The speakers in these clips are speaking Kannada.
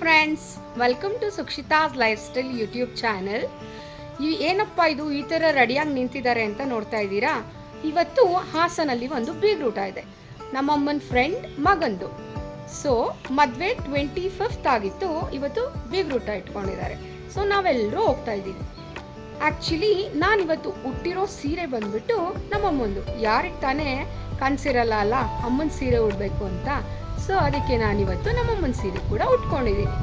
Friends welcome to ಸುಕ್ಷಿತಾಸ್ lifestyle YouTube channel ಇವು ಏನಪ್ಪ ಇದು? ಈ ಥರ ರೆಡಿಯಾಗಿ ನಿಂತಿದ್ದಾರೆ ಅಂತ ನೋಡ್ತಾ ಇದ್ದೀರಾ? ಇವತ್ತು ಹಾಸನಲ್ಲಿ ಒಂದು ಬೀಗ್ರೂಟ ಇದೆ ನಮ್ಮಮ್ಮನ ಫ್ರೆಂಡ್ ಮಗಂದು. ಸೊ ಮದುವೆ ಟ್ವೆಂಟಿ ಫಿಫ್ತ್ ಆಗಿತ್ತು. ಇವತ್ತು ಬೀಗ್ರೂಟ ಇಟ್ಕೊಂಡಿದ್ದಾರೆ. ಸೊ ನಾವೆಲ್ಲರೂ ಹೋಗ್ತಾ ಇದ್ದೀವಿ. ಆ್ಯಕ್ಚುಲಿ ನಾನಿವತ್ತು ಹುಟ್ಟಿರೋ ಸೀರೆ ಬಂದ್ಬಿಟ್ಟು ನಮ್ಮಮ್ಮಂದು. ಯಾರಿಗೆ ತಾನೇ ಕನ್ಸಿರಲ್ಲ ಅಲ್ಲ, ಅಮ್ಮನ ಸೀರೆ ಉಡಬೇಕು ಅಂತ. ಸೊ ಅದಕ್ಕೆ ನಾನಿವತ್ತು ನಮ್ಮಮ್ಮನ ಸೀರೆ ಕೂಡ ಉಟ್ಕೊಂಡಿದ್ದೀನಿ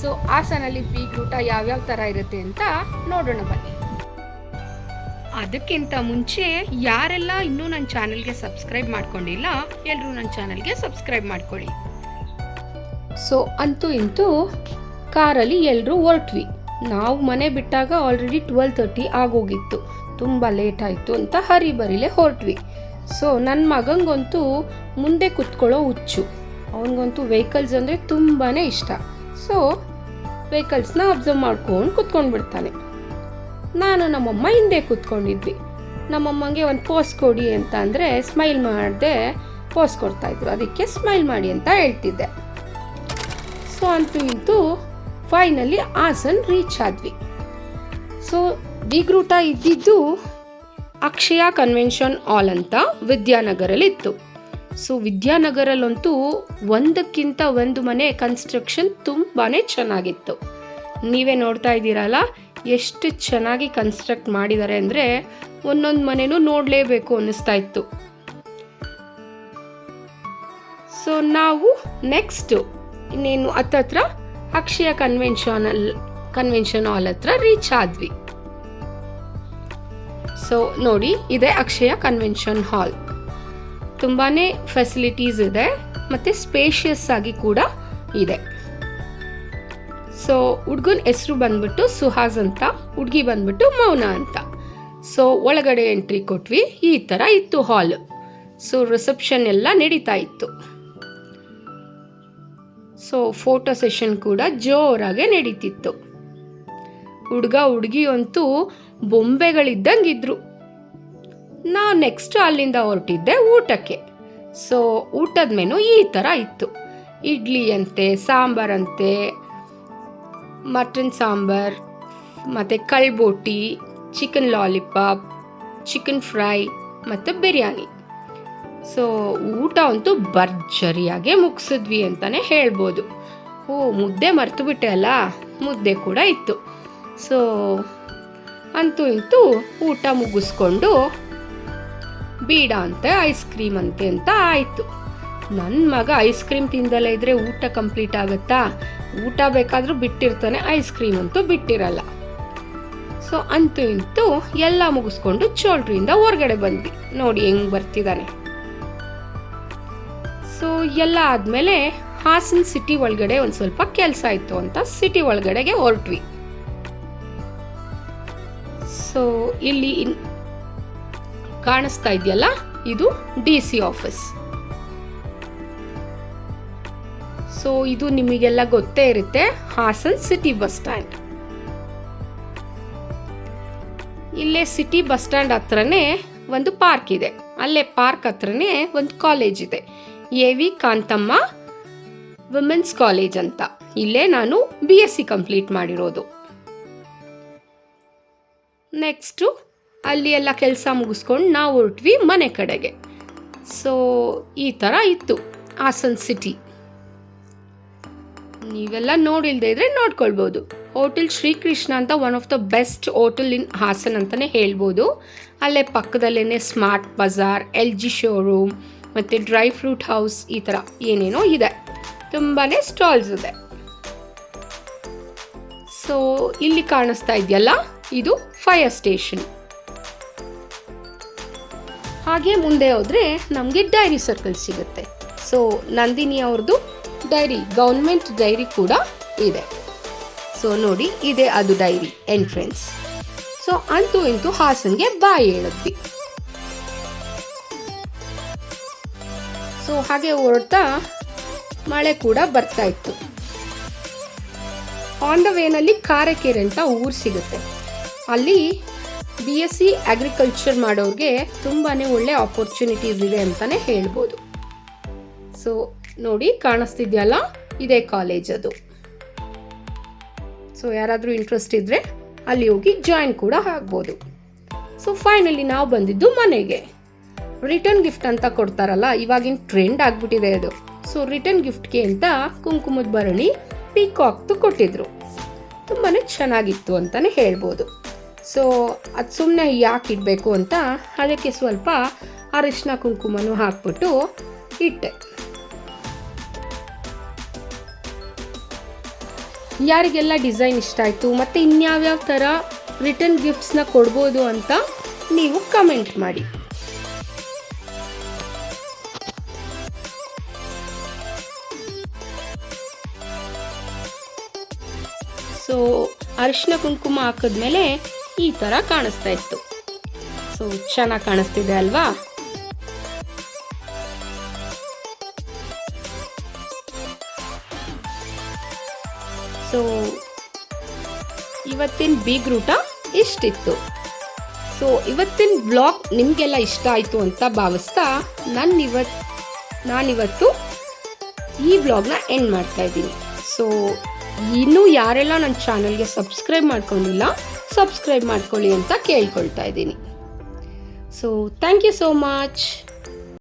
ಸೊ ಹಾಸನಲ್ಲಿ ಬೀಗ್ರೂಟ ಯಾವ್ಯಾವ ಥರ ಇರುತ್ತೆ ಅಂತ ನೋಡೋಣ ಬನ್ನಿ. ಅದಕ್ಕಿಂತ ಮುಂಚೆ ಯಾರೆಲ್ಲ ಇನ್ನೂ ನನ್ನ ಚಾನಲ್ಗೆ ಸಬ್ಸ್ಕ್ರೈಬ್ ಮಾಡ್ಕೊಂಡಿಲ್ಲ ಎಲ್ಲರೂ ನನ್ನ ಚಾನಲ್ಗೆ ಸಬ್ಸ್ಕ್ರೈಬ್ ಮಾಡ್ಕೊಳ್ಳಿ. ಸೊ ಅಂತೂ ಇಂತೂ ಕಾರಲ್ಲಿ ಎಲ್ಲರೂ ಹೊರಟ್ವಿ. ನಾವು ಮನೆ ಬಿಟ್ಟಾಗ ಆಲ್ರೆಡಿ ಟ್ವೆಲ್ ತರ್ಟಿ ಆಗೋಗಿತ್ತು. ತುಂಬ ಲೇಟ್ ಆಯಿತು ಅಂತ ಹರಿಬರಿಲೆ ಹೊರಟ್ವಿ. ಸೊ ನನ್ನ ಮಗಂಗಂತೂ ಮುಂದೆ ಕುತ್ಕೊಳ್ಳೋ ಹುಚ್ಚು. ಅವನಿಗಂತೂ ವೆಹಿಕಲ್ಸ್ ಅಂದರೆ ತುಂಬಾ ಇಷ್ಟ. ಸೊ ವೆಹಿಕಲ್ಸ್ನ ಅಬ್ಸರ್ವ್ ಮಾಡ್ಕೊಂಡು ಕುತ್ಕೊಂಡು ಬಿಡ್ತಾನೆ. ನಾನು ನಮ್ಮಮ್ಮ ಹಿಂದೆ ಕೂತ್ಕೊಂಡಿದ್ವಿ. ನಮ್ಮಮ್ಮಂಗೆ ಒಂದು ಪೋಸ್ ಕೊಡಿ ಅಂತ ಅಂದರೆ ಸ್ಮೈಲ್ ಮಾಡಿದೆ ಪೋಸ್ ಕೊಡ್ತಾಯಿದ್ರು ಅದಕ್ಕೆ ಸ್ಮೈಲ್ ಮಾಡಿ ಅಂತ ಹೇಳ್ತಿದ್ದೆ. ಸೊ ಅಂತೂ ಇಂತೂ ಫೈನಲಿ ಹಾಸನ್ ರೀಚ್ ಆದ್ವಿ. ಸೊ ಬಿಗ್ರೂಟ ಇದ್ದಿದ್ದು ಅಕ್ಷಯ ಕನ್ವೆನ್ಷನ್ ಹಾಲ್ ಅಂತ ವಿದ್ಯಾನಗರಲ್ಲಿ ಇತ್ತು ಸೊ ವಿದ್ಯಾನಗರಲ್ಲಂತೂ ಒಂದಕ್ಕಿಂತ ಒಂದು ಮನೆ ಕನ್ಸ್ಟ್ರಕ್ಷನ್ ತುಂಬಾ ಚೆನ್ನಾಗಿತ್ತು. ನೀವೇ ನೋಡ್ತಾ ಇದ್ದೀರಲ್ಲ, ಎಷ್ಟು ಚೆನ್ನಾಗಿ ಕನ್ಸ್ಟ್ರಕ್ಟ್ ಮಾಡಿದ್ದಾರೆ ಅಂದರೆ ಒಂದೊಂದು ಮನೆನೂ ನೋಡಲೇಬೇಕು ಅನ್ನಿಸ್ತಾ ಇತ್ತು. ಸೊ ನಾವು ನೆಕ್ಸ್ಟು ಇನ್ನೇನು ಹತ್ತತ್ರ ಅಕ್ಷಯ ಕನ್ವೆನ್ಷನಲ್ ಕನ್ವೆನ್ಷನ್ ಹಾಲ್ ಹತ್ರ ರೀಚ್ ಆದ್ವಿ. ಸೊ ನೋಡಿ, ಇದೆ ಅಕ್ಷಯ ಕನ್ವೆನ್ಷನ್ ಹಾಲ್ ತುಂಬಾ ಫೆಸಿಲಿಟೀಸ್ ಇದೆ, ಮತ್ತು ಸ್ಪೇಷಿಯಸ್ ಆಗಿ ಕೂಡ ಇದೆ. ಸೊ ಹುಡ್ಗನ ಹೆಸರು ಬಂದ್ಬಿಟ್ಟು ಸುಹಾಸ್ ಅಂತ, ಹುಡುಗಿ ಬಂದ್ಬಿಟ್ಟು ಮೌನ ಅಂತ. ಸೊ ಒಳಗಡೆ ಎಂಟ್ರಿ ಕೊಟ್ವಿ, ಈ ಥರ ಇತ್ತು ಹಾಲ್ ಸೊ ರಿಸೆಪ್ಷನ್ ಎಲ್ಲ ನಡೀತಾ ಇತ್ತು. ಸೊ ಫೋಟೋ ಸೆಷನ್ ಕೂಡ ಜೋರಾಗೆ ನಡೀತಿತ್ತು. ಹುಡುಗ ಹುಡುಗಿ ಅಂತೂ ಬೊಂಬೆಗಳಿದ್ದಂಗಿದ್ರು ನಾವು ನೆಕ್ಸ್ಟ್ ಅಲ್ಲಿಂದ ಹೊರಟಿದ್ದೆ ಊಟಕ್ಕೆ. ಸೊ ಊಟದ ಮೆನು ಈ ಥರ ಇತ್ತು. ಇಡ್ಲಿ ಅಂತೆ ಸಾಂಬಾರಂತೆ ಮಟನ್ ಸಾಂಬಾರ್, ಮತ್ತು ಕಳ್ಬೋಟಿ ಚಿಕನ್ ಲಾಲಿಪಾಪ್ ಚಿಕನ್ ಫ್ರೈ ಮತ್ತು ಬಿರಿಯಾನಿ. ಸೊ ಊಟ ಅಂತೂ ಭರ್ಜರಿಯಾಗೆ ಮುಗಿಸಿದ್ವಿ ಅಂತಲೇ ಹೇಳ್ಬೋದು. ಓ, ಮುದ್ದೆ ಮರ್ತು ಬಿಟ್ಟೆ ಅಲ್ಲ? ಮುದ್ದೆ ಕೂಡ ಇತ್ತು. ಸೊ ಅಂತೂ ಇಂತೂ ಊಟ ಮುಗಿಸ್ಕೊಂಡು ಬೀಡ ಅಂತೆ ಐಸ್ ಕ್ರೀಮ್ ಅಂತೆ ಅಂತ ಆಯಿತು. ನನ್ನ ಮಗ ಐಸ್ ಕ್ರೀಮ್ ತಿಂದಲೇ ಇದ್ರೆ ಊಟ ಕಂಪ್ಲೀಟ್ ಆಗುತ್ತಾ? ಊಟ ಬೇಕಾದರೂ ಬಿಟ್ಟಿರ್ತಾನೆ ಐಸ್ ಕ್ರೀಮ್ ಅಂತೂ ಬಿಟ್ಟಿರಲ್ಲ. ಸೊ ಅಂತೂ ಇಂತೂ ಎಲ್ಲ ಮುಗಿಸ್ಕೊಂಡು ಚೋಲ್ಟ್ರಿಯಿಂದ ಹೊರಗಡೆ ಬಂದ್ವಿ. ನೋಡಿ ಹೆಂಗ್ ಬರ್ತಿದ್ದಾನೆ ಸೊ ಎಲ್ಲ ಆದಮೇಲೆ ಹಾಸನ್ ಸಿಟಿ ಒಳಗಡೆ ಒಂದು ಸ್ವಲ್ಪ ಕೆಲಸ ಇತ್ತು ಅಂತ ಸಿಟಿ ಒಳಗಡೆಗೆ ಹೊರಟ್ವಿ. ಸೊ ಇಲ್ಲಿ ಕಾಣಿಸ್ತಾ ಇದೆಯಲ್ಲ? ಇದು ಡಿ ಸಿ ಆಫೀಸ್. ಸೊ ಇದು ನಿಮಗೆಲ್ಲ ಗೊತ್ತೇ ಇರುತ್ತೆ, ಹಾಸನ್ ಸಿಟಿ ಬಸ್ ಸ್ಟ್ಯಾಂಡ್. ಇಲ್ಲೇ ಸಿಟಿ ಬಸ್ ಸ್ಟ್ಯಾಂಡ್ ಹತ್ರನೇ ಒಂದು ಪಾರ್ಕ್ ಇದೆ. ಅಲ್ಲೇ ಪಾರ್ಕ್ ಹತ್ರನೇ ಒಂದು ಕಾಲೇಜ್ ಇದೆ. A V Kanthamma women's college ಅಂತ. ಇಲ್ಲೇ ನಾನು ಬಿ ಎಸ್ ಸಿ ಕಂಪ್ಲೀಟ್ ಮಾಡಿರೋದು. ನೆಕ್ಸ್ಟು ಅಲ್ಲಿ ಎಲ್ಲ ಕೆಲಸ ಮುಗಿಸ್ಕೊಂಡು ನಾವು ಹೊರಟ್ವಿ ಮನೆ ಕಡೆಗೆ. ಸೊ ಈ ಥರ ಇತ್ತು ಹಾಸನ್ ಸಿಟಿ ನೀವೆಲ್ಲ ನೋಡಿಲ್ದೇ ಇದ್ರೆ ನೋಡ್ಕೊಳ್ಬೋದು. ಹೋಟೆಲ್ ಶ್ರೀಕೃಷ್ಣ ಅಂತ one of the best hotel in Hassan ಅಂತಲೇ ಹೇಳ್ಬೋದು. ಅಲ್ಲೇ ಪಕ್ಕದಲ್ಲೇ smart bazaar L G showroom ಮತ್ತು ಡ್ರೈ ಫ್ರೂಟ್ ಹೌಸ್ ಈ ಥರ ಏನೇನೋ ಇದೆ. ತುಂಬಾ ಸ್ಟಾಲ್ಸ್ ಇದೆ. ಸೊ ಇಲ್ಲಿ ಕಾಣಿಸ್ತಾ ಇದೆಯಲ್ಲ? ಇದು ಫೈರ್ ಸ್ಟೇಷನ್ ಹಾಗೆ ಮುಂದೆ ಹೋದರೆ ನಮಗೆ ಡೈರಿ ಸರ್ಕಲ್ ಸಿಗುತ್ತೆ. ಸೊ ನಂದಿನಿ ಅವ್ರದ್ದು ಡೈರಿ ಗೌರ್ಮೆಂಟ್ ಡೈರಿ ಕೂಡ ಇದೆ. ಸೊ ನೋಡಿ, ಇದೆ ಅದು ಡೈರಿ ಎಂಟ್ರೆನ್ಸ್ ಸೊ ಅಂತೂ ಇಂತೂ ಹಾಸನ್ಗೆ ಬಾಯಿ ಹೇಳಿದ್ವಿ. ಸೊ ಹಾಗೆ ಹೊರಡ್ತಾ ಮಳೆ ಕೂಡ ಬರ್ತಾ ಇತ್ತು. ಆನ್ ದ ವೇನಲ್ಲಿ ಕಾರಕೇರಿ ಅಂತ ಊರು ಸಿಗುತ್ತೆ. ಅಲ್ಲಿ ಬಿ ಎಸ್ ಸಿ ಅಗ್ರಿಕಲ್ಚರ್ ಮಾಡೋರಿಗೆ ತುಂಬಾ ಒಳ್ಳೆ ಆಪರ್ಚುನಿಟೀಸ್ ಇದೆ ಅಂತಲೇ ಹೇಳ್ಬೋದು. ಸೊ ನೋಡಿ, ಕಾಣಿಸ್ತಿದ್ಯಲ್ಲ? ಇದೇ ಕಾಲೇಜ್ ಅದು. ಸೊ ಯಾರಾದರೂ ಇಂಟ್ರೆಸ್ಟ್ ಇದ್ದರೆ ಅಲ್ಲಿ ಹೋಗಿ ಜಾಯಿನ್ ಕೂಡ ಆಗ್ಬೋದು. ಸೊ ಫೈನಲಿ ನಾವು ಬಂದಿದ್ದು ಮನೆಗೆ. ರಿಟರ್ನ್ ಗಿಫ್ಟ್ ಅಂತ ಕೊಡ್ತಾರಲ್ಲ, ಇವಾಗಿನ ಟ್ರೆಂಡ್ ಆಗಿಬಿಟ್ಟಿದೆ ಅದು. ಸೊ ರಿಟರ್ನ್ ಗಿಫ್ಟ್ಗೆ ಅಂತ ಕುಂಕುಮದ ಭರಣಿ ಪೀಕಾಕ್ದು ಕೊಟ್ಟಿದ್ರು. ತುಂಬಾ ಚೆನ್ನಾಗಿತ್ತು ಅಂತಲೇ ಹೇಳ್ಬೋದು. ಸೊ ಅದು ಸುಮ್ಮನೆ ಯಾಕೆ ಇಡಬೇಕು ಅಂತ ಅದಕ್ಕೆ ಸ್ವಲ್ಪ ಅರಿಶಿನ ಕುಂಕುಮನೂ ಹಾಕ್ಬಿಟ್ಟು ಇಟ್ಟೆ. ಯಾರಿಗೆಲ್ಲ ಡಿಸೈನ್ ಇಷ್ಟ ಆಯಿತು ಮತ್ತು ಇನ್ಯಾವ್ಯಾವ ಥರ ರಿಟರ್ನ್ ಗಿಫ್ಟ್ಸ್ನ ಕೊಡ್ಬೋದು ಅಂತ ನೀವು ಕಮೆಂಟ್ ಮಾಡಿ. ಸೊ ಅರಿಶಿನ ಕುಂಕುಮ ಹಾಕಿದ್ಮೇಲೆ ಈ ಥರ ಕಾಣಿಸ್ತಾ ಇತ್ತು. ಸೊ ಚೆನ್ನಾಗಿ ಕಾಣಿಸ್ತಿದೆ ಅಲ್ವಾ? ಸೊ ಇವತ್ತಿನ ಬಿಗ್ ರೂಟ ಇಷ್ಟಿತ್ತು. ಸೊ ಇವತ್ತಿನ ಬ್ಲಾಗ್ ನಿಮಗೆಲ್ಲ ಇಷ್ಟ ಆಯಿತು ಅಂತ ಭಾವಿಸ್ತಾ ನಾನು ಇವತ್ತು ನಾನಿವತ್ತು ಈ ಬ್ಲಾಗ್ನ ಎಂಡ್ ಮಾಡ್ತಾ ಇದ್ದೀನಿ. ಸೊ ಇನ್ನೂ ಯಾರೆಲ್ಲ ನನ್ನ ಚಾನಲ್ಗೆ ಸಬ್ಸ್ಕ್ರೈಬ್ ಮಾಡ್ಕೊಂಡಿಲ್ಲ ಸಬ್ಸ್ಕ್ರೈಬ್ ಮಾಡ್ಕೊಳ್ಳಿ ಅಂತ ಕೇಳ್ಕೊಳ್ತಾ ಇದ್ದೀನಿ. So thank you so much